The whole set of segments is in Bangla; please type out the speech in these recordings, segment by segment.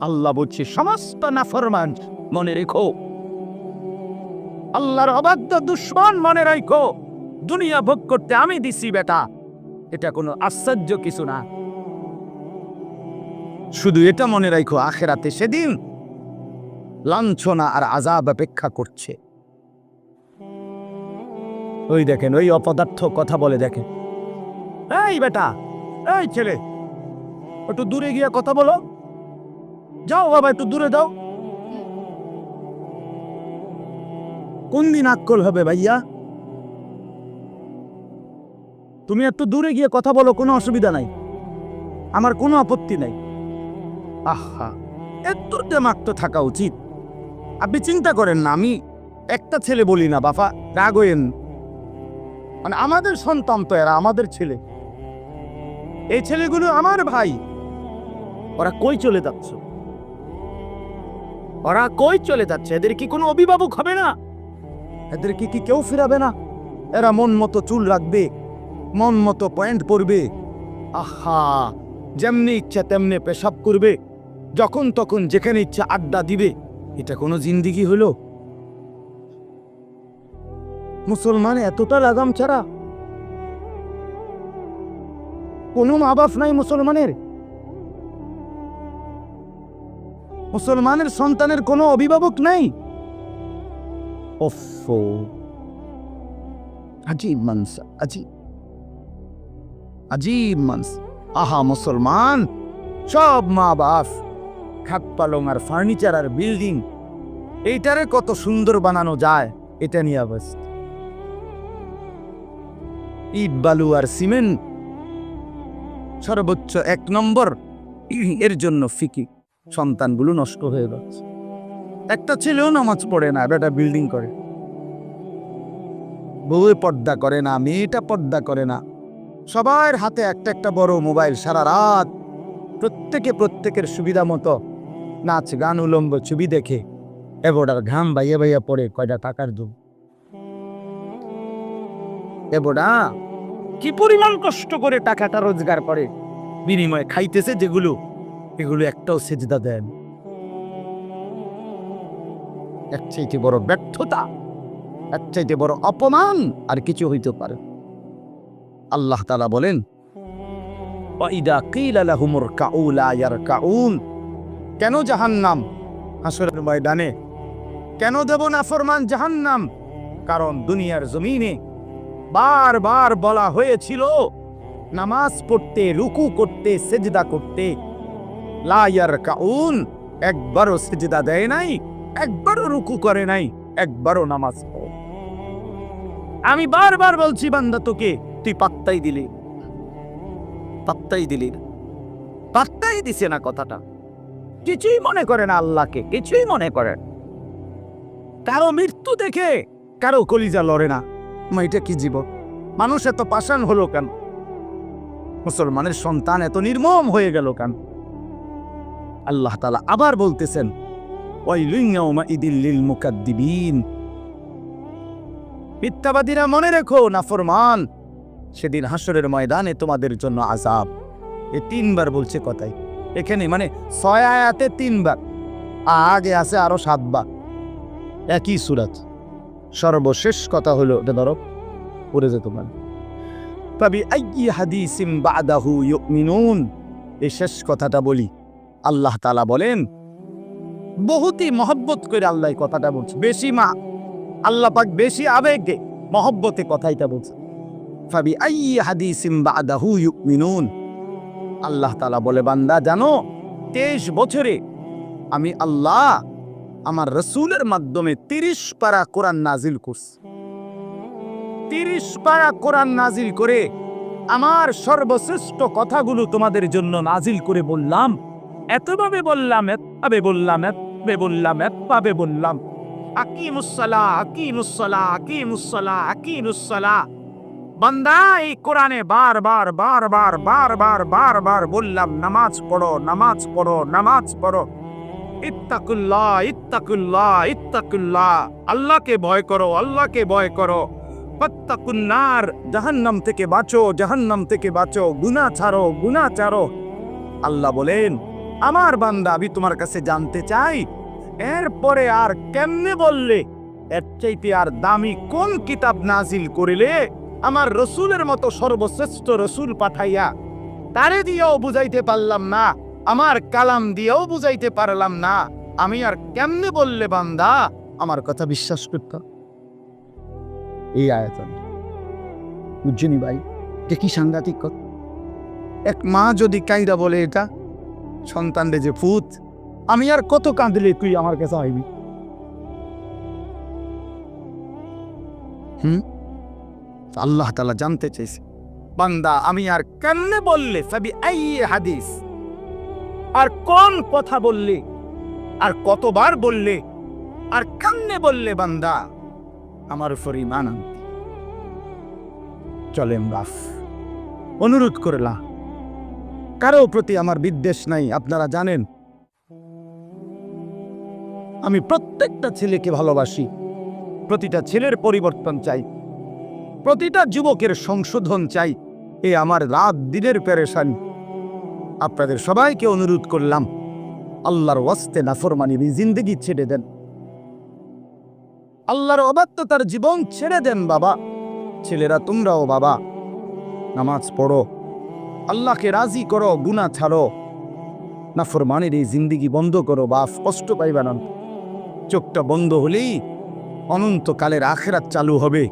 আল্লাহ বলছে, সমস্ত নাফরমান মনে রেখো। আল্লাহর অবাধ্য দুশ্মন মনে রাখো। দুনিয়া ভোগ করতে আমি দিছি, বেটা। এটা কোনো আশ্চর্য কিছু না। শুধু এটা মনে রাখো, আখেরাতে সেদিন লাঞ্ছনা আর আজাব অপেক্ষা করছে। ওই দেখেন, ওই অপদার্থ কথা বলে দেখেন। এই বেটা, এই ছেলে, একটু দূরে গিয়ে কথা বলো। যাও বাবা, একটু দূরে দাও কোন দিন আক্কল হবে ভাইয়া? তুমি একটু দূরে গিয়ে কথা বলো, কোনো অসুবিধা নাই। আমার কোনো আপত্তি নাই। আহা, এত দেমাক থাকা উচিত। আপনি চিন্তা করেন না, আমি একটা ছেলে বলি না, বাফা, রাগ হইয়েন। না। মানে আমাদের সন্তান তো এরা, আমাদের ছেলে। এই ছেলেগুলো আমার ভাই। ওরা কই চলে যাচ্ছে? ওরা কই চলে যাচ্ছে? এদের কি কোনো অভিভাবক হবে না? এদের কি কি কেউ ফিরাবে না? এরা মন মতো চুল রাখবে, মন মতো পয়েন্ট পরবে। আহা, যেমনি ইচ্ছা তেমনি পেশাব করবে। যখন তখন যেখানে ইচ্ছা আড্ডা দিবে। এটা কোনো জিন্দিগি হলো? মুসলমান এতটা লাগাম ছাড়া? কোনো মা বাপ নাই মুসলমানের? মুসলমানের সন্তানের কোনো অভিভাবক নাই। আজীব আজীব আজীব আহা, মুসলমান! সব মা বাপ খাট পালং আর ফার্নিচার আর বিল্ডিং, এইটারে কত সুন্দর বানানো যায়, এটা নিয়ে অবস্থা। ইট, বালু আর সিমেন্ট সর্বোচ্চ এক নম্বর, এর জন্য ফিকি। সন্তানগুলো নষ্ট হয়ে যাচ্ছে। একটা ছেলেও নামাজ পড়ে না বেটা বিল্ডিং করে। বউয়ে পর্দা করে না মেয়েটা পর্দা করে না। সবার হাতে একটা একটা বড় মোবাইল সারা রাত। প্রত্যেকে প্রত্যেকের সুবিধা মতো নাচ, গান উলম্ব ছবি দেখে এবটার ঘাম বাইয়া বাইয়া পড়ে কয়টা টাকার দু এবটা কি পরিমাণ কষ্ট করে টাকাটা রোজগার করে। বিনিময়ে খাইতেছে যেগুলো এগুলো একটাও সেজদা দেন। এক চাইতে বড় ব্যর্থতা, এক চাইতে বড় অপমান আর কিছু হইতে পারে। আল্লাহ তালা বলেন কেন জাহান্নাম হাসুর ময়দানে? কেন দেব না ফরমান জাহান্নাম? কারণ দুনিয়ার জমিনে বারবার বলা হয়েছিল, নামাজ পড়তে, রুকু করতে, সেজদা করতে লায়ার কাউন একবারও সেজদা দেয় নাই, একবারও রুকু করে নাই, একবারও নামাজ আমি বারবার বলছি, বান্দা তোকে, তুই পাত্তাই দিলি। পাত্তাই দিলি পাত্তাই দিছে না কথাটা। কিছুই মনে করে না আল্লাহকে, কিছুই মনে করে কারও মৃত্যু দেখে কারও কলিজা লড়ে না। এটা কি জীবন? মানুষ এত পাষাণ হলো কেন? মুসলমানের সন্তান এত নির্মম হয়ে গেল কেন? আল্লাহ তালা আবার বলতেছেন মিথ্যাবাদীরা মনে রেখো, নাফরমান, সেদিন হাসরের ময়দানে তোমাদের জন্য আজাব এ তিনবার বলছে কথাই। এখানে মানে ছয় আয়াতে তিনবার, আগে আছে আরও সাতবার। একই সুরাত। সর্বশেষ কথা হলো, এটা ধরো, পড়ে যেত মানে। তবে এই শেষ কথাটা বলি। আল্লাহ তালা বলেন, বহুতই মহব্বত করে আল্লাহ কথাটা বলছে। বেশি মা, আল্লাহ পাক বেশি আবেগে মহব্বতে কথাইটা বলছে। ফাবি আইয়ি হাদিসিম বাদাহু ইউমিনুন। আল্লাহ তালা বলে, বান্দা, জানো, তেইশ বছরে আমি আল্লাহ আমার রসুলের মাধ্যমে তিরিশ পারা কোরআন নাজিল করছি। তিরিশ পারা কোরআন নাজিল করে আমার সর্বশ্রেষ্ঠ কথাগুলো তোমাদের জন্য নাজিল করে বললাম। এতভাবে বললাম এতভাবে বললাম এতভাবে বললাম এতভাবে বললাম। আকিমুসসালা আকিমুসসালা আকিমুসসালা আকিমুসসালা। বান্দা, এই কোরআনে বারবার বারবার বারবার বারবার বললাম, নামাজ পড়ো নামাজ পড়ো নামাজ পড়ো। ইত্তাকুল্লাহ ইত্তাকুল্লাহ ইত্তাকুল্লাহ। আল্লাহকে ভয় করো, আল্লাহকে ভয় করো। ফাত্তাকুন্নার, জাহান্নাম থেকে বাঁচো, জাহান্নাম থেকে বাঁচো। গুনাহ ছাড়ো গুনাহ ছাড়ো। আল্লাহ বলেন আমার বান্দা আমি তোমার কাছে জানতে চাই, এরপরে আর কেমনে বললে? এর চাইতে আর দামি কোন কিতাব নাজিল করিলে আমার রসুলের মতো সর্বশ্রেষ্ঠ রসুল পাঠাইয়া তারে দিয়েও বুঝাইতে পারলাম না, আমার কালাম দিয়েও বুঝাইতে পারলাম না, আমি আর কেমনে বললে বান্দা? আমার কথা বিশ্বাস করত। এই আয়তন। বুঝছিনি ভাই, এটা কি সাংঘাতিক কথা? এক মা যদি কাইরা বলে এটা সন্তানরে যে ফুত আমি আর কত কাঁদলে তুই আমার কাছে আইবি? হুম? আল্লাহ তালা জানতে চাইছে। বান্দা, আমি আর কেমনে বললে? সাবি আই হাদিস। আর কোন কথা বললে? আর কতবার বললে? আর কেমনে বললে বান্দা? আমার উপর ইমান আনতে। চলেন বাস অনুরোধ করলা কারও প্রতি আমার বিদ্বেষ নাই, আপনারা জানেন। আমি প্রত্যেকটা ছেলেকে ভালোবাসি, প্রতিটা ছেলের পরিবর্তন চাই, প্রতিটা যুবকের সংশোধন চাই, এ আমার রাত দিনের পেরেশানি। আপনাদের সবাইকে অনুরোধ করলাম, আল্লাহর ওয়াস্তে নাফরমানির জিন্দগি ছেড়ে দেন। আল্লাহর অবাধ্যতার জীবন ছেড়ে দেন, বাবা। ছেলেরা তোমরাও, বাবা, নামাজ পড়ো। আল্লাহকে রাজি করো, গুনাহ ছাড়ো। না ফরমানের এই জিন্দিগি বন্ধ করো, বাপ স্পষ্ট পাইবা না। চোখটা বন্ধ হলেই অনন্তকালের আখেরাত চালু হবে।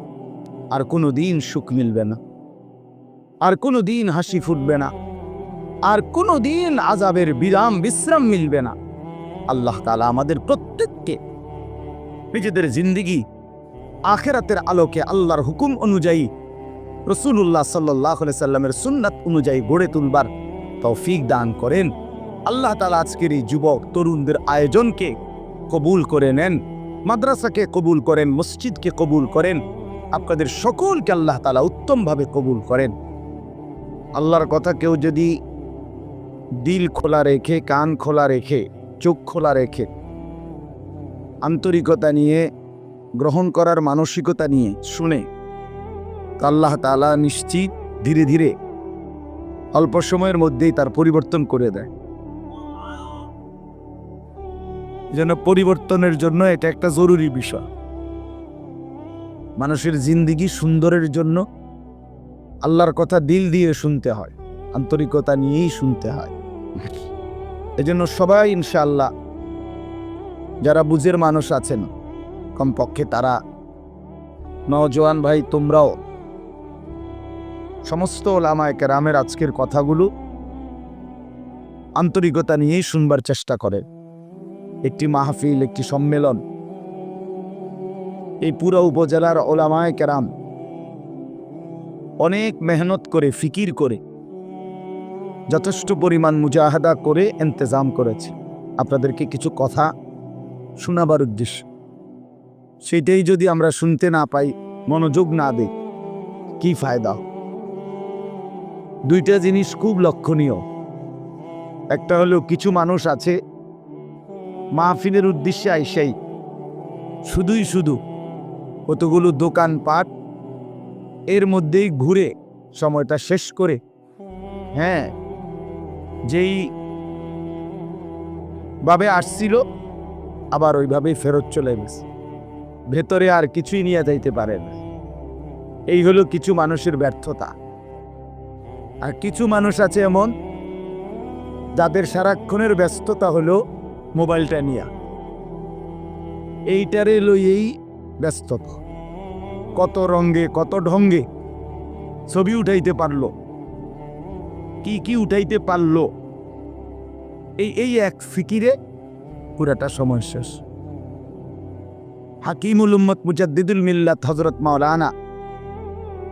আর কোনো দিন সুখ মিলবে না। আর কোনো দিন হাসি ফুটবে না। আর কোনো দিন আজাবের বিরাম, বিশ্রাম মিলবে না। আল্লাহ তালা আমাদের প্রত্যেককে নিজেদের জিন্দিগি আখেরাতের আলোকে আল্লাহর হুকুম অনুযায়ী রসুল্লাহ সাল্লাহ সাল্লামের সুন্নাত অনুযায়ী গড়ে তুলবার তৌফিক দান করেন। আল্লাহ তালা আজকের এই যুবক তরুণদের আয়োজনকে কবুল করে নেন, মাদ্রাসাকে কবুল করেন, মসজিদকে কবুল করেন, আপনাদের সকলকে আল্লাহ তালা উত্তমভাবে কবুল করেন। আল্লাহর কথা কেউ যদি দিল খোলা রেখে, কান খোলা রেখে, চোখ খোলা রেখে আন্তরিকতা নিয়ে, গ্রহণ করার মানসিকতা নিয়ে শুনে আল্লাহ তালা নিশ্চিত ধীরে ধীরে অল্প সময়ের মধ্যেই তার পরিবর্তন করে দেয়। যেন পরিবর্তনের জন্য এটা একটা জরুরি বিষয়। মানুষের জিন্দিগি সুন্দরের জন্য আল্লাহর কথা দিল দিয়ে শুনতে হয়, আন্তরিকতা নিয়েই শুনতে হয়। এজন্য সবাই ইনশাআল্লাহ, যারা বুঝের মানুষ আছেন, কমপক্ষে তারা নজওয়ান ভাই তোমরাও সমস্ত ওলামায় কেরামের আজকের কথাগুলো আন্তরিকতা নিয়েই শুনবার চেষ্টা করে। একটি মাহফিল, একটি সম্মেলন। এই পুরো উপজেলার ওলামায় কেরাম অনেক মেহনত করে, ফিকির করে, যথেষ্ট পরিমাণ মুজাহাদা করে এন্তেজাম করেছে। আপনাদেরকে কিছু কথা শোনাবার উদ্দেশ্য। সেটাই যদি আমরা শুনতে না পাই, মনোযোগ না দিই, কি ফায়দা? দুইটা জিনিস খুব লক্ষণীয়। একটা হলো কিছু মানুষ আছে, মাহফিলের উদ্দেশ্যে আইসাই। শুধুই শুধু কতগুলো দোকানপাট এর মধ্যেই ঘুরে সময়টা শেষ করে। হ্যাঁ যেই ভাবে আসছিল, আবার ওইভাবেই ফেরত চলে গেছে। ভেতরে আর কিছুই নিয়ে যাইতে পারে না। এই হলো কিছু মানুষের ব্যর্থতা। আর কিছু মানুষ আছে এমন যাদের সারাক্ষণের ব্যস্ততা হলো মোবাইলটা নিয়ে। এইটারে লইয়েই ব্যস্ততা কত রঙ্গে কত ঢঙ্গে ছবি উঠাইতে পারল। কি কি উঠাইতে পারল। এই এই এক ফিকিরে পুরাটা সময় শেষ। হাকিমুল উম্মত মুজাদ্দিদুল মিল্লাত হজরত মাওলানা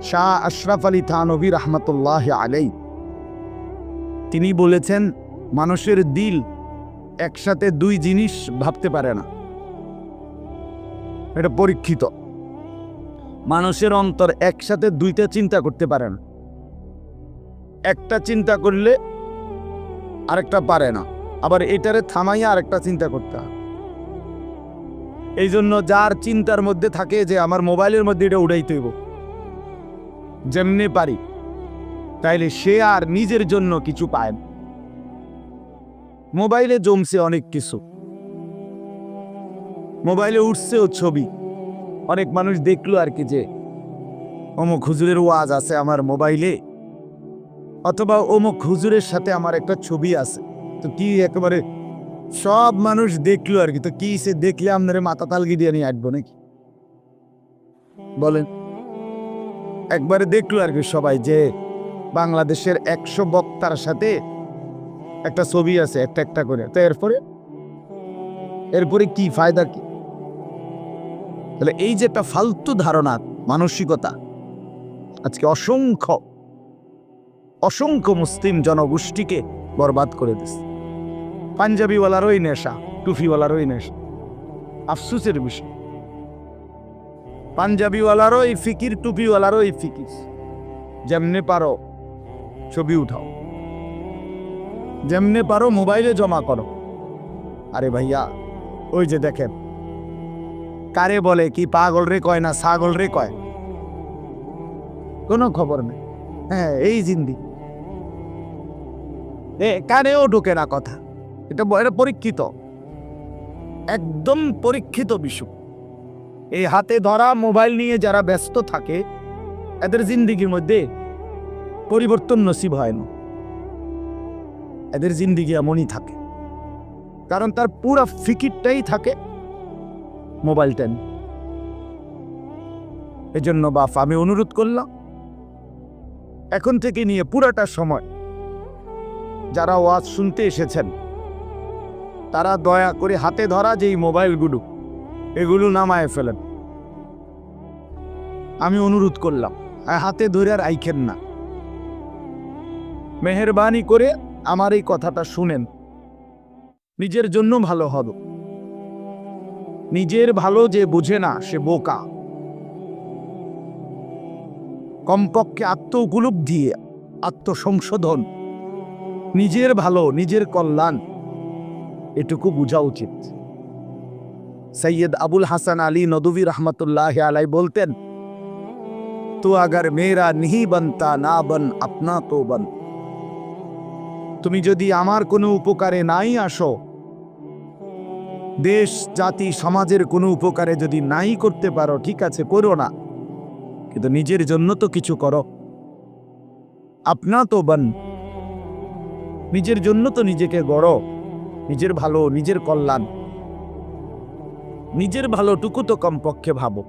শাহ আশরাফ আলী থানবী রহমতুল্লাহ আলাই তিনি বলেছেন, মানুষের দিল একসাথে দুই জিনিস ভাবতে পারে না। এটা পরীক্ষিত। মানুষের অন্তর একসাথে দুইটা চিন্তা করতে পারে না। একটা চিন্তা করলে আরেকটা পারে না। আবার এটারে থামাইয়া আরেকটা চিন্তা করতে হয়। এই জন্য যার চিন্তার মধ্যে থাকে যে আমার মোবাইলের মধ্যে এটা উড়াইতে হইব। যেমনি পারি, তাইলে সে আর নিজের জন্য কিছু পায় না। মোবাইলে জমছে অনেক কিছু। মোবাইলে উঠছেও ছবি। অনেক মানুষ দেখল আর কি যে, অমুক হুজুরের ওয়াজ আছে আমার মোবাইলে, অথবা অমুক হুজুরের সাথে আমার একটা ছবি আছে। তো কি একেবারে সব মানুষ দেখল আর কি, তো কি সে দেখলে আপনার মাথা তালগি দিয়ে নিয়ে আসব নাকি? বলেন। একবারে দেখল আর কি সবাই যে বাংলাদেশের একশো বক্তার সাথে একটা ছবি আছে, একটা একটা করে। তো এরপরে? এরপরে কি ফায়দা কি? তাহলে এই যে একটা ফালতু ধারণা, মানসিকতা, আজকে অসংখ্য অসংখ্য মুসলিম জনগোষ্ঠীকে বরবাদ করে দিচ্ছে। পাঞ্জাবিওয়ালারই নেশা, টুফিওয়ালারই নেশা। আফসুসের বিষয়। পাঞ্জাবিওয়ালারও এই ফিকির, টুপিওয়ালারও এই ফিকির। যেমনে পারো ছবি উঠাও। যেমনে পারো মোবাইলে জমা করো। আরে ভাইয়া, ওই যে দেখেন। কারে বলে কি পাগল রে কয় না ছাগল রে কয়? কোনো খবর নেই। হ্যাঁ এই জিন্দি। এ, কানেও ঢোকে না কথা। এটা পরীক্ষিত। একদম পরীক্ষিত বিষয় এই হাতে ধরা মোবাইল নিয়ে যারা ব্যস্ত থাকে, এদের জিন্দিগির মধ্যে পরিবর্তন নসিব হয় না। এদের জিন্দিগি এমনই থাকে, কারণ তার পুরো ফিকিরটাই থাকে মোবাইলটা নিয়ে। এজন্য বাপ, আমি অনুরোধ করলাম, এখন থেকে নিয়ে পুরাটা সময় যারা ওয়াজ শুনতে এসেছেন, তারা দয়া করে হাতে ধরা যেই মোবাইলগুলো এগুলো নামায় ফেলেন। আমি অনুরোধ করলাম হাতে ধরে আর আইখেন না। মেহরবানি করে আমার এই কথাটা শুনেন। নিজের জন্য ভালো হবে। নিজের ভালো যে বুঝে না, সে বোকা। কমপক্ষে আত্ম উপলব্ধি আত্মসংশোধন, নিজের ভালো, নিজের কল্যাণ, এটুকু বোঝা উচিত। সৈয়দ আবুল হাসান আলী নদুবী রহমতুল্লাহ আলাই বলতেন, তো আগার মেয়েরা নিহি বনতা, না বন আপনা তো বন। তুমি যদি আমার কোনো উপকারে নাই আসো, দেশ, জাতি, সমাজের কোনো উপকারে যদি নাই করতে পারো, ঠিক আছে, করো না। কিন্তু নিজের জন্য তো কিছু করো। আপনা তো বন। নিজের জন্য তো নিজেকে গড়ো। নিজের ভালো, নিজের কল্যাণ। নিজের ভালোটুকু তো কমপক্ষে ভাবো।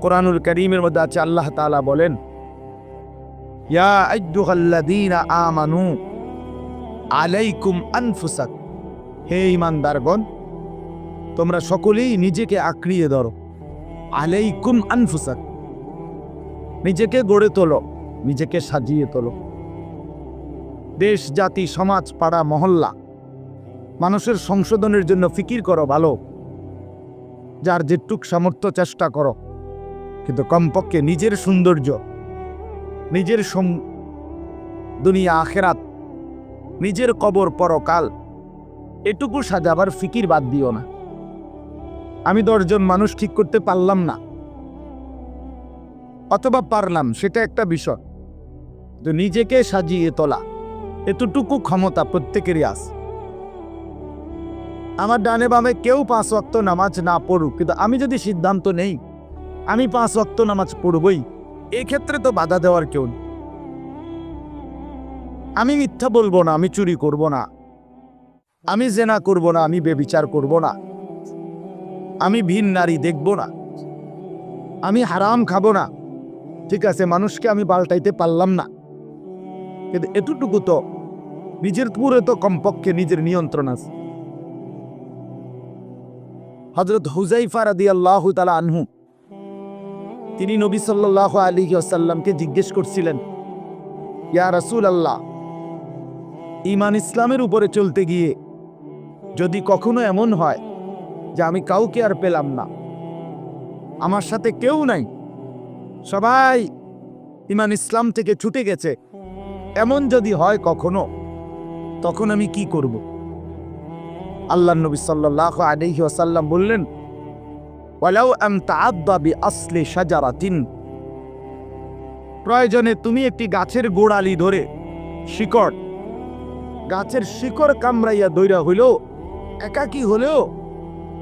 কোরআনুল করিমের মধ্যে আছে, আল্লাহ তাআলা বলেন, ইয়া আমানু, আলাইকুম আনফুসাক, হে ঈমানদারগণ, তোমরা সকলেই নিজেকে আঁকড়িয়ে ধরো। আলাইকুম আনফুসাক, নিজেকে গড়ে তোলো, নিজেকে সাজিয়ে তোলো। দেশ, জাতি, সমাজ, পাড়া, মহল্লা, মানুষের সংশোধনের জন্য ফিকির করো ভালো। যার যেটুক সামর্থ্য চেষ্টা করো। কিন্তু কমপক্ষে নিজের সৌন্দর্য, নিজের দুনিয়া আখেরাত, নিজের কবর পরকাল, এটুকু সাজাবার ফিকির বাদ দিও না। আমি দশজন মানুষ ঠিক করতে পারলাম না। অথবা পারলাম, সেটা একটা বিষয়। তো নিজেকে সাজিয়ে তোলা, এতটুকু ক্ষমতা প্রত্যেকেরই আছে। আমার ডানে বামে কেউ পাঁচ ওয়াক্ত নামাজ না পড়ুক, কিন্তু আমি যদি সিদ্ধান্ত নেই, আমি পাঁচ ওয়াক্ত নামাজ পড়বই, এক্ষেত্রে তো বাধা দেওয়ার কেউ নেই। আমি মিথ্যা বলব না, আমি চুরি করব না, আমি জেনা করব না, আমি বেবিচার করব না, আমি ভিন নারী দেখব না, আমি হারাম খাব না, ঠিক আছে, মানুষকে আমি পাল্টাইতে পারলাম না, কিন্তু এতটুকু তো, নিজের পুরে তো কমপক্ষে নিজের নিয়ন্ত্রণ আছে। হজরত হুজাইফা রাদি আল্লাহ তালা আনহু। তিনি নবী সাল্লাহ আলী আসাল্লামকে জিজ্ঞেস করছিলেন, ইয়া রাসূল আল্লাহ ইমান ইসলামের উপরে চলতে গিয়ে যদি কখনো এমন হয় যে আমি কাউকে আর পেলাম না, আমার সাথে কেউ নাই, সবাই ইমান ইসলাম থেকে ছুটে গেছে, এমন যদি হয় কখনো, তখন আমি কি করব? আল্লাহ নবী সাল্লাহ আলহি আসাল্লাম বললেন শাজারাতিন। প্রয়োজনে তুমি একটি গাছের গোড়ালি ধরে শিকড়, গাছের শিকড় কামড়াইয়া দৈরা হইল একাকি হলেও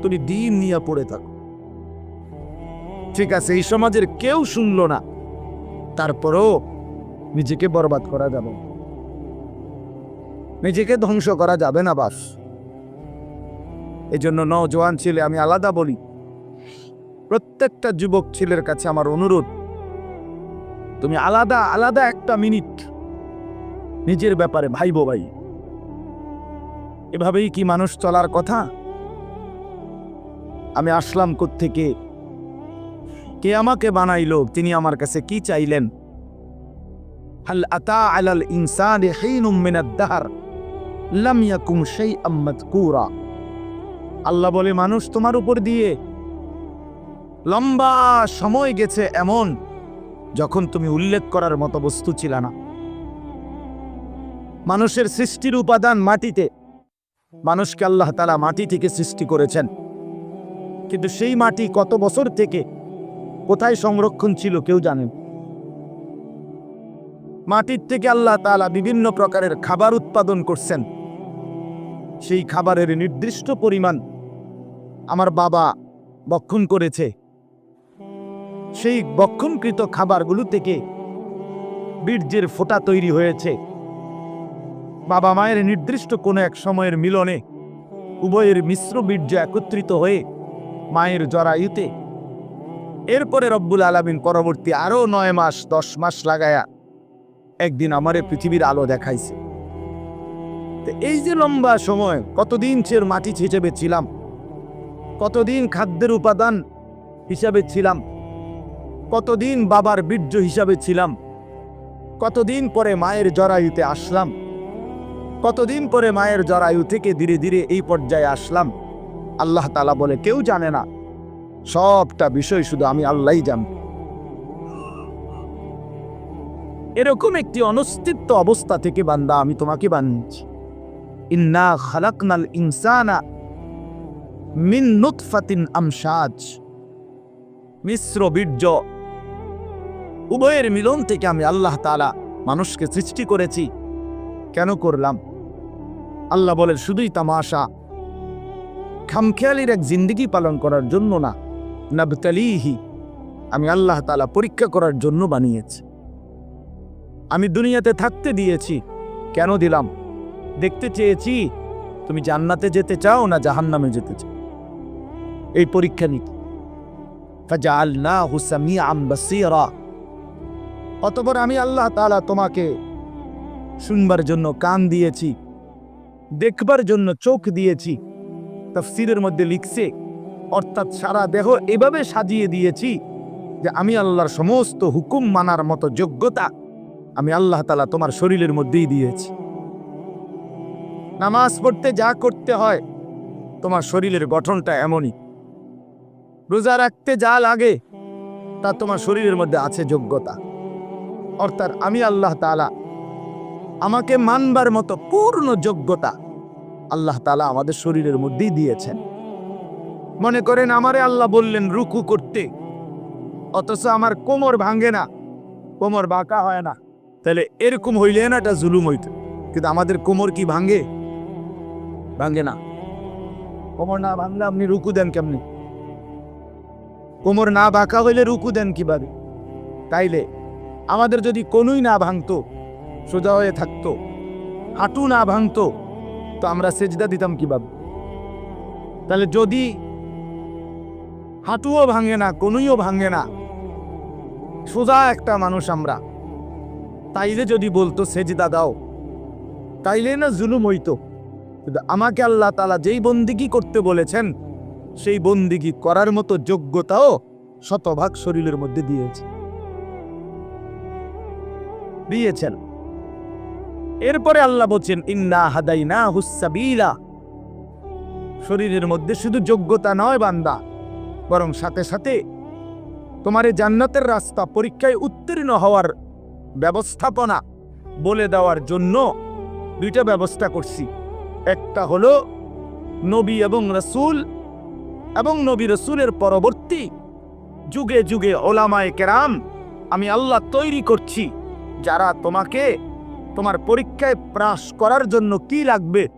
তুমি দিন নিয়ে পড়ে থাকো। ঠিক আছে, এই সমাজের কেউ শুনল না, তারপরও নিজেকে বরবাদ করা যাবে নিজেকে ধ্বংস করা যাবে না বাস। এই জন্য নজওয়ান ছেলে, আমি আলাদা বলি। প্রত্যেকটা যুবক ছেলের কাছে আমার অনুরোধ, তুমি আলাদা আলাদা একটা মিনিট নিজের ব্যাপারে ভাইবো ভাই। এভাবেই কি মানুষ চলার কথা? আমি আসলাম থেকে কে আমাকে বানাইলো? তিনি আমার কাছে কি চাইলেন? হাল আতা আলাল ইনসান হিনুম মিনাদ দাহর, লাম ইয়াকুম শাইআম মাযকুরা আল্লাহ বলে, মানুষ তোমার উপর দিয়ে লম্বা সময় গেছে এমন যখন তুমি উল্লেখ করার মতো বস্তু ছিল না। মানুষের সৃষ্টির উপাদান মাটিতে। মানুষকে আল্লাহ তালা মাটি থেকে সৃষ্টি করেছেন। কিন্তু সেই মাটি কত বছর থেকে কোথায় সংরক্ষণ ছিল কেউ জানেন মাটির থেকে আল্লাহ তালা বিভিন্ন প্রকারের খাবার উৎপাদন করছেন। সেই খাবারের নির্দিষ্ট পরিমাণ আমার বাবা বক্ষণ করেছে। সেই বক্ষণকৃত খাবারগুলো থেকে বীর্যের ফোঁটা তৈরি হয়েছে। বাবা মায়ের নির্দিষ্ট কোনো এক সময়ের মিলনে উভয়ের মিশ্র বীর্য একত্রিত হয়ে মায়ের জরায়ুতে এরপরে রব্বুল আলামিন পরবর্তী আরও নয় মাস, দশ মাস লাগায়া একদিন আমারে পৃথিবীর আলো দেখাইছে। এই যে লম্বা সময়, কতদিন চের মাটি হিসেবে ছিলাম কতদিন খাদ্যের উপাদান হিসাবে ছিলাম? কতদিন বাবার বীর্য হিসাবে ছিলাম? কতদিন পরে মায়ের জরায়ুতে আসলাম? কতদিন পরে মায়ের জরায়ু থেকে ধীরে ধীরে এই পর্যায়ে আসলাম? আল্লাহ তালা বলে কেউ জানে না। সবটা বিষয় শুধু আমি আল্লাহই জান। এরকম একটি অনস্তিত্ব অবস্থা থেকে বান্দা, আমি তোমাকে বানিয়েছি। ইন্না খালাকনাল ইনসানা মিন আমসাজ মিশ্র বীর্য। উভয়ের মিলন থেকে আমি আল্লাহ তালা মানুষকে সৃষ্টি করেছি। কেন করলাম? আল্লাহ বলে শুধুই তামাশা। খামখেয়ালির এক জিন্দিগি পালন করার জন্য না, নাবতালিহি। আমি আল্লাহ তালা পরীক্ষা করার জন্য বানিয়েছি। আমি দুনিয়াতে থাকতে দিয়েছি। কেন দিলাম? দেখতে চেয়েছি। তুমি জান্নাতে যেতে চাও না জাহান্নামে যেতে চাও? এই পরীক্ষা নিতে। অতঃপর আমি আল্লাহ তাআলা তোমাকে শুনবার জন্য কান দিয়েছি, দেখবার জন্য চোখ দিয়েছি, তাফসীরের মধ্যে লিখছে, অর্থাৎ সারা দেহ এভাবে সাজিয়ে দিয়েছি যে আমি আল্লাহর সমস্ত হুকুম মানার মতো যোগ্যতা আমি আল্লাহ তালা তোমার শরীরের মধ্যেই দিয়েছি। নামাজ পড়তে যা করতে হয়, তোমার শরীরের গঠনটা এমনই। রোজা রাখতে যা লাগে, তা তোমার শরীরের মধ্যে আছে যোগ্যতা। অর্থাৎ আমি আল্লাহ তালা আমাকে মানবার মতো পূর্ণ যোগ্যতা আল্লাহ তালা আমাদের শরীরের মধ্যেই দিয়েছেন। মনে করেন, আমারে আল্লাহ বললেন, রুকু করতে। অথচ আমার কোমর ভাঙে না, কোমর বাঁকা হয় না। তাহলে এরকম হইলে না এটা জুলুম হইতো। কিন্তু আমাদের কোমর কি ভাঙে? ভাঙে না। কোমর না ভাঙলে আপনি রুকু দেন কেমনি? কোমর না বাঁকা হইলে রুকু দেন কীভাবে? তাইলে আমাদের যদি কোনোই না ভাঙতো, সোজা হয়ে থাকতো, হাঁটু না ভাঙতো, তো আমরা সেজদা দিতাম কীভাবে? তাহলে যদি হাঁটুও ভাঙে না, কোনোইও ভাঙে না, সোজা একটা মানুষ আমরা। তাইলে যদি বলতো, সেজদা দাও, তাইলে না জুলুম হইতো। আমাকে আল্লাহ তালা যেই বন্দিগি করতে বলেছেন সেই বন্দিগি করার মতো যোগ্যতাও শতভাগ শরীরের মধ্যে দিয়েছে। দিয়েছেন। এরপরে আল্লাহ বলছেন, ইন্না হাদাইনা হুসাবিলা শরীরের মধ্যে শুধু যোগ্যতা নয় বান্দা, বরং সাথে সাথে তোমার জান্নাতের রাস্তা পরীক্ষায় উত্তীর্ণ হওয়ার ব্যবস্থাপনা বলে দেওয়ার জন্য দুইটা ব্যবস্থা করছি। একটা হলো নবী এবং রসুল এবং নবী রসুলের পরবর্তী যুগে যুগে ওলামায় কেরাম, আমি আল্লাহ তৈরি করছি। যারা তোমাকে তোমার পরীক্ষায় পাস করার জন্য কি লাগবে?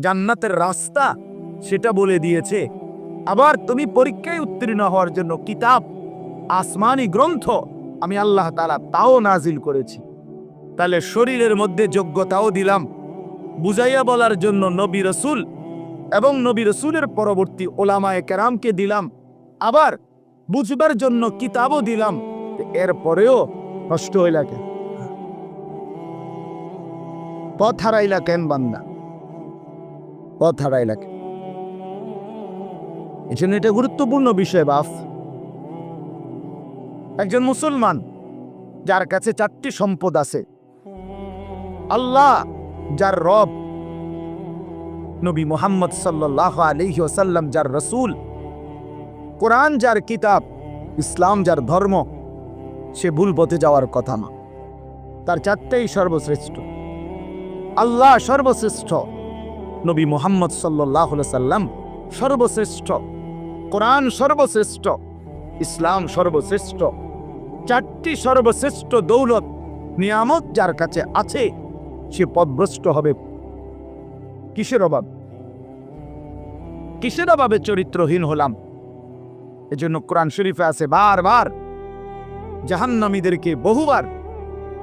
জান্নাতের রাস্তা সেটা বলে দিয়েছে। আবার তুমি পরীক্ষায় উত্তীর্ণ হওয়ার জন্য কিতাব, আসমানি গ্রন্থ আমি আল্লাহ তাআলা তাও নাজিল করেছি। তাহলে শরীরের মধ্যে যোগ্যতাও দিলাম। বুঝাইয়া বলার জন্য নবী রসুল এবং নবী রসুলের পরবর্তী ওলামায় কেরামকে দিলাম। আবার বুঝবার জন্য কিতাবও দিলাম। এরপরেও কষ্ট হইলা কেন? পথ হারাইলা কেন বান্দা? পথ হারাইলা কেন? এই জন্য এটা গুরুত্বপূর্ণ বিষয় বাফ একজন মুসলমান যার কাছে চারটি সম্পদ আছে। আল্লাহ, যার রব নবী মোহাম্মদ সাল্লাহ আলহি ওসাল্লাম যার রসুল, কোরআন যার কিতাব, ইসলাম যার ধর্ম, সে ভুল পথে যাওয়ার কথা না। তার চারটেই সর্বশ্রেষ্ঠ। আল্লাহ সর্বশ্রেষ্ঠ। নবী মোহাম্মদ সাল্লাহ সাল্লাম সর্বশ্রেষ্ঠ। কোরআন সর্বশ্রেষ্ঠ। ইসলাম সর্বশ্রেষ্ঠ। চারটি সর্বশ্রেষ্ঠ দৌলত, নিয়ামত যার কাছে আছে, সে পদভ্রষ্ট হবে কিসের অভাব? কিসের অভাবে চরিত্রহীন হলাম? এজন্য কোরআন শরীফে আছে বারবার জাহান্নামীদেরকে বহুবার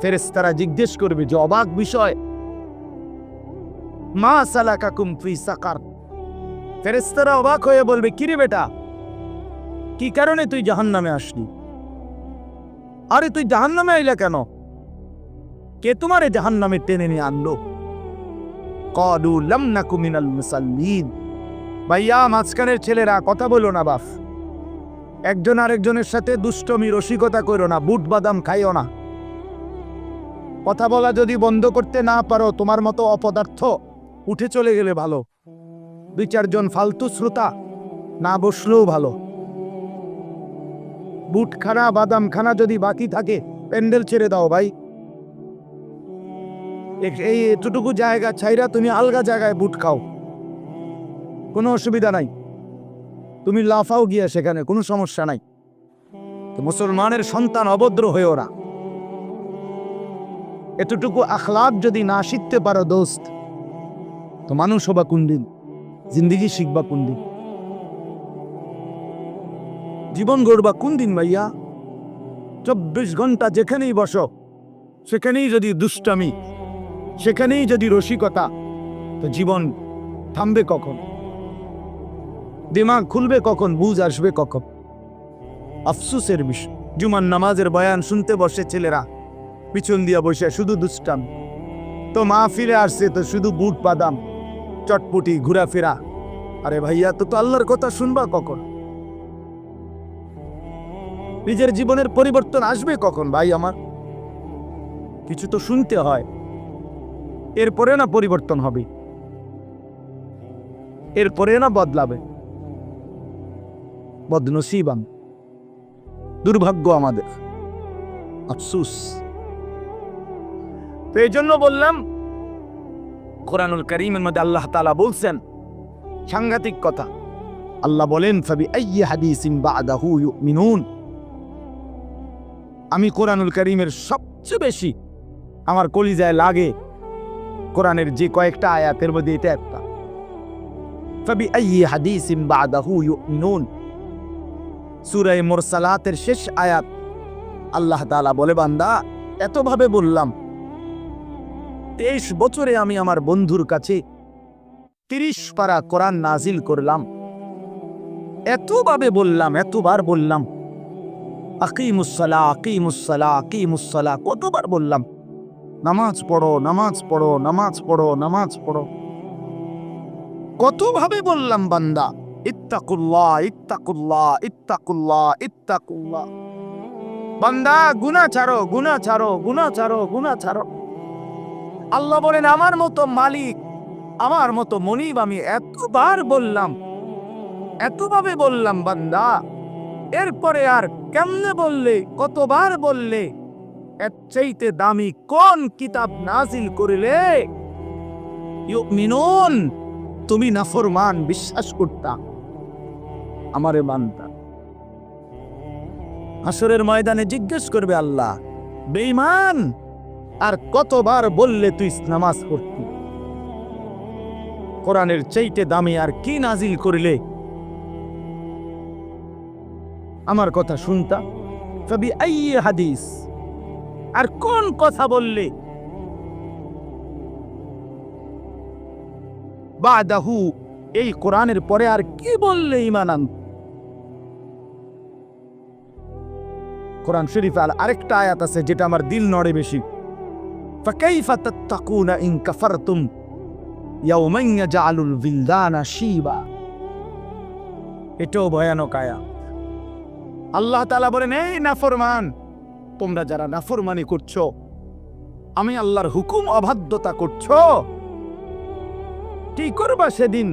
ফেরেস্তারা জিজ্ঞেস করবে যে অবাক বিষয়। মা সালাকাকুম ফি সাকার। ফেরেস্তারা অবাক হয়ে বলবে, কিরে বেটা, কি কারণে তুই জাহান্নামে আসলি? আরে তুই জাহান্নামে আইলা কেন? কে তোমারে জাহান্নামে টেনে নিয়ে আনলো? কলু লাম নাকু মিনাল মুসাল্লিন। ভাইয়া, মাঝখানের ছেলেরা কথা বলো না, বাফ। একজন আরেকজনের সাথে দুষ্টমি, রসিকতা করো না, বুট বাদাম খাইও না। কথা বলা যদি বন্ধ করতে না পারো, তোমার মতো অপদার্থ উঠে চলে গেলে ভালো। দুই চারজন ফালতু শ্রোতা না বসলেও ভালো। বুট খানা বাদাম খানা যদি বাকি থাকে, প্যান্ডেল ছেড়ে দাও ভাই। এই এতটুকু জায়গা ছাইরা তুমি আলগা জায়গায় বুট খাও। কোনো অসুবিধা নাই। তুমি লাফাও গিয়া সেখানে, কোনো সমস্যা নাই। মুসলমানের সন্তান অভদ্র হয়েও না এতটুকু আখলাপ যদি না শিখতে পারো দোস্ত, তো মানুষ হবা কোন দিন? জিন্দিগি শিখবা কোন দিন? জীবন গড়বা কোন দিন ভাইয়া? চব্বিশ ঘণ্টা যেখানেই বসো, সেখানেই যদি দুষ্টামি। সেখানেই যদি রসিকতা, তো জীবন থামবে কখন? দিমাগ খুলবে কখন? বুঝ আসবে কখন? আফসুসের বিষয় জুমার নামাজের বয়ান শুনতে বসে ছেলেরা। পিছন দিয়া বসে শুধু দুষ্টাম। তো মা ফিরে আসছে, তো শুধু বুট বাদাম, চটপুটি ঘোরাফেরা। আরে ভাইয়া, তো তো আল্লাহর কথা শুনবা কখন? নিজের জীবনের পরিবর্তন আসবে কখন ভাই আমার? কিছু তো শুনতে হয়। এরপরে না পরিবর্তন হবে। এরপরে না বদলাবে। বদনসিবাম দুর্ভাগ্য আমাদের। আফসুস। তো এই জন্য বললাম, কোরআনুল করিমের মধ্যে আল্লাহ তাআলা বলছেন, সাংঘাতিক কথা। আল্লাহ বলেন ফাবি ইউমিনুন? আমি কোরআনুল করিমের সবচেয়ে বেশি আমার কলিজায় লাগে কোরআনের যে কয়েকটা আয়াতের মধ্যে এটা একটা। ফাবি আইয়ি হাদিসিম বাদাহু ইউমিনুন। সূরা মুরসালাতের শেষ আয়াত। আল্লাহ তাআলা বলে, বান্দা, এতভাবে বললাম, তেইশ বছরে আমি আমার বন্ধুর কাছে তিরিশ পারা কোরআন নাজিল করলাম। এতভাবে বললাম, এতবার বললাম আকিমুসলা আকিমুসলা আকিমুসলা কতবার বললাম নামাজ পড়ো নামাজ পড়ো নামাজ পড়ো নামাজ পড়ো। কতভাবে বললাম বান্দা, ইত্তাকুল্লাহ ইত্তাকুল্লাহ ইত্তাকুল্লাহ ইত্তাকুল্লাহ। বান্দা গুনা ছাড়ো গুনা ছাড়ো গুনা ছাড়ো গুনা ছাড়ো। আল্লাহ বলেন, আমার মতো মালিক, আমার মতো মনিব আমি এতবার বললাম, এতভাবে বললাম বান্দা, এরপরে আর কেমনে বললে, কতবার বললে? এর চাইতে দামি কোন কিতাব নাজিল করিলে মিনুন তুমি নাফরমান, বিশ্বাস করতা। আমারে মানতা। হাসরের ময়দানে জিজ্ঞেস করবে আল্লাহ, বেঈমান, আর কতবার বললে তুই নামাজ পড়তি? কোরআনের চাইতে দামি আর কি নাজিল করিলে? আমার কথা শুনতা? কবি আই হাদিস। আর কোন কথা বললে? বাদাহু, এই কোরআনের পরে আর কি বললে ইমান আন কোরআন শরীফ আল আরেকটা আয়াত আছে, যেটা আমার দিল নড়ে বেশি। ফাকাইফা তাত্তাকুনা ইন কাফারতুম ইয়াউমান ইয়াজআলুল বিলদানা শিবা। এটাও ভয়ানক আয়া আল্লাহ তাআলা বলেন, এই না ফরমান তোমরা যারা নাফরমানি করছ, আমি আল্লাহর হুকুম অবাধ্যতা করছ। কি করবা সেদিন?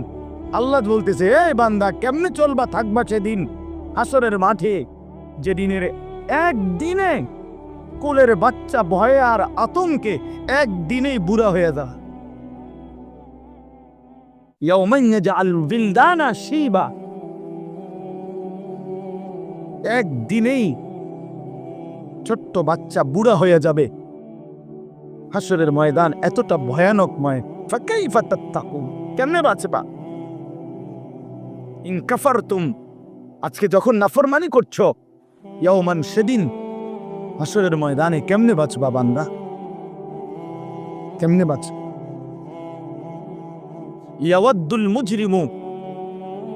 আল্লাহ বলতেছে এই বান্দা, কেমনে চলবা, থাকবা সেদিন? আসরের মাঠে যেদিনের একদিনে কোলের বাচ্চা ভয়ে আর আতঙ্কে একদিনেই বুড়া হয়ে যা। একদিনেই ছোট্ট বাচ্চা বুড়া হয়ে যাবে হাসরের ময়দান এতটা ভয়ানকময় ফাকাইফা তাত্তাকুন কেমনে বাঁচবা ইন কাফারতুম আজকে যখন নাফরমানি করছো ইয়াউমান সেদিন হাসরের ময়দানে কেমনে বাঁচবা বান্দা কেমনে বাঁচ ইয়াওয়াদ্দুল মুজরিমু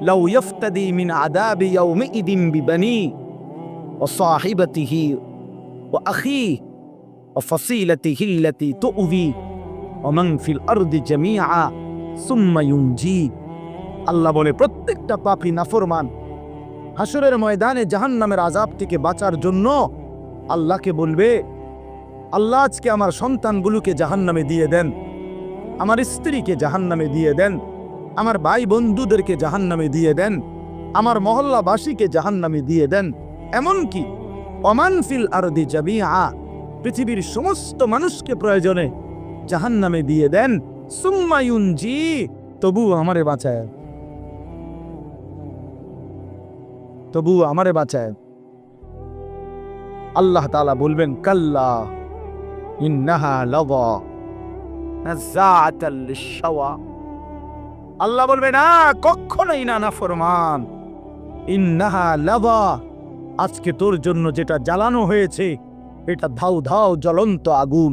লাউ ইফতাদি মিন আদাবি ইয়াউমিইদিন বিবানি وصاحبته ও আখি ও ফসিলতি হিল্লাতি তো উভি অমং ফিল আরদি সুম্মায়ুঞ্জি আল্লাহ বলে, প্রত্যেকটা পাপি নাফরমান। হাসরের ময়দানে জাহান নামের আজাব থেকে বাঁচার জন্য আল্লাহকে বলবে, আল্লাহ আজকে আমার সন্তানগুলোকে জাহান নামে দিয়ে দেন, আমার স্ত্রীকে জাহান নামে দিয়ে দেন, আমার ভাই বন্ধুদেরকে জাহান নামে দিয়ে দেন, আমার মহল্লাবাসীকে জাহান নামে দিয়ে দেন। এমনকি অমান ফিল আরদি জামিআ। পৃথিবীর সমস্ত মানুষকে প্রয়োজনে জাহান্নামে দিয়ে দেন। সুম্মায়ুন জি তবু আমারে বাঁচায়। তবু আমারে বাঁচায়। আল্লাহ তাআলা বলবেন, কাল্লা ইন্নাহা লিশাওয়া আল্লাহ বলবে না কখনোই না না, ফরমান। ইন্নাহা লাভা আজকে তোর জন্য যেটা জ্বালানো হয়েছে এটা ধাউ ধাউ জ্বলন্ত আগুন।